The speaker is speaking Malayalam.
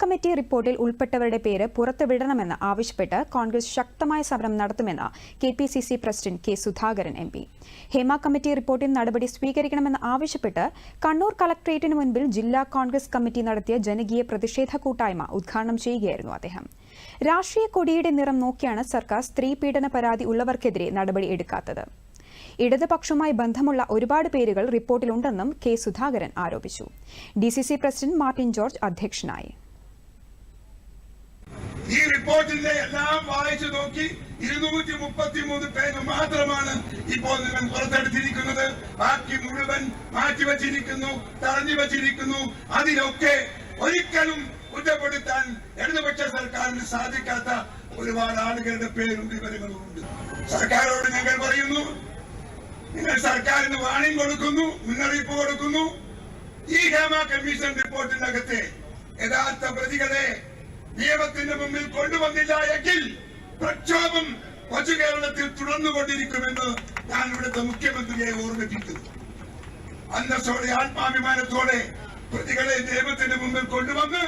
കമ്മിറ്റി റിപ്പോർട്ടിൽ ഉൾപ്പെട്ടവരുടെ പേര് പുറത്തുവിടണമെന്ന് ആവശ്യപ്പെട്ട് കോൺഗ്രസ് ശക്തമായ സമരം നടത്തുമെന്ന് K P C C president K Sudhakaran M P. Hema committee റിപ്പോർട്ടിൽ നടപടി സ്വീകരിക്കണമെന്ന് ആവശ്യപ്പെട്ട് കണ്ണൂർ കളക്ടറേറ്റിന് മുൻപിൽ ജില്ലാ കോൺഗ്രസ് കമ്മിറ്റി നടത്തിയ ജനകീയ പ്രതിഷേധ കൂട്ടായ്മ ഉദ്ഘാടനം ചെയ്യുകയായിരുന്നു അദ്ദേഹം. രാഷ്ട്രീയ കൊടിയുടെ നിറം നോക്കിയാണ് സർക്കാർ സ്ത്രീ പീഡന പരാതി ഉള്ളവർക്കെതിരെ നടപടി എടുക്കാത്തത്. ഇടതുപക്ഷവുമായി ബന്ധമുള്ള ഒരുപാട് പേരുകൾ റിപ്പോർട്ടിലുണ്ടെന്നും കെ സുധാകരൻ ആരോപിച്ചു. ഡി പ്രസിഡന്റ് മാർട്ടിൻ ജോർജ് അധ്യക്ഷനായി. റിപ്പോർട്ടിന്റെ എല്ലാം വായിച്ചു നോക്കി ഇരുന്നൂറ്റി മുപ്പത്തി മൂന്ന് പേര് മാത്രമാണ് ഇപ്പോൾ നിങ്ങൾ പുറത്തെടുത്തിരിക്കുന്നത്. ബാക്കി മുഴുവൻ മാറ്റിവച്ചിരിക്കുന്നു തടഞ്ഞു വച്ചിരിക്കുന്നു അതിലൊക്കെ ഒരിക്കലും കുറ്റപ്പെടുത്താൻ ഇടതുപക്ഷ സർക്കാരിന് സാധിക്കാത്ത ഒരുപാട് ആളുകളുടെ പേരും വിവരങ്ങളും ഉണ്ട്. സർക്കാരോട് ഞങ്ങൾ പറയുന്നു നിങ്ങൾ സർക്കാരിന് വാണിംഗ് കൊടുക്കുന്നു മുന്നറിയിപ്പ് കൊടുക്കുന്നു. ഈ ഹേമ കമ്മീഷൻ റിപ്പോർട്ടിനകത്തെ യഥാർത്ഥ പ്രതികളെ നിയമത്തിന്റെ മുമ്പിൽ കൊണ്ടുവന്നില്ല എങ്കിൽ പ്രക്ഷോഭം കൊച്ചു കേരളത്തിൽ തുടർന്നുകൊണ്ടിരിക്കുമെന്ന് ഞാൻ ഇവിടുത്തെ മുഖ്യമന്ത്രിയെ ഓർമ്മിപ്പിക്കുന്നു. അന്തസ്സോടെ ആത്മാഭിമാനത്തോടെ പ്രതികളെ നിയമത്തിന്റെ മുമ്പിൽ കൊണ്ടുവന്ന്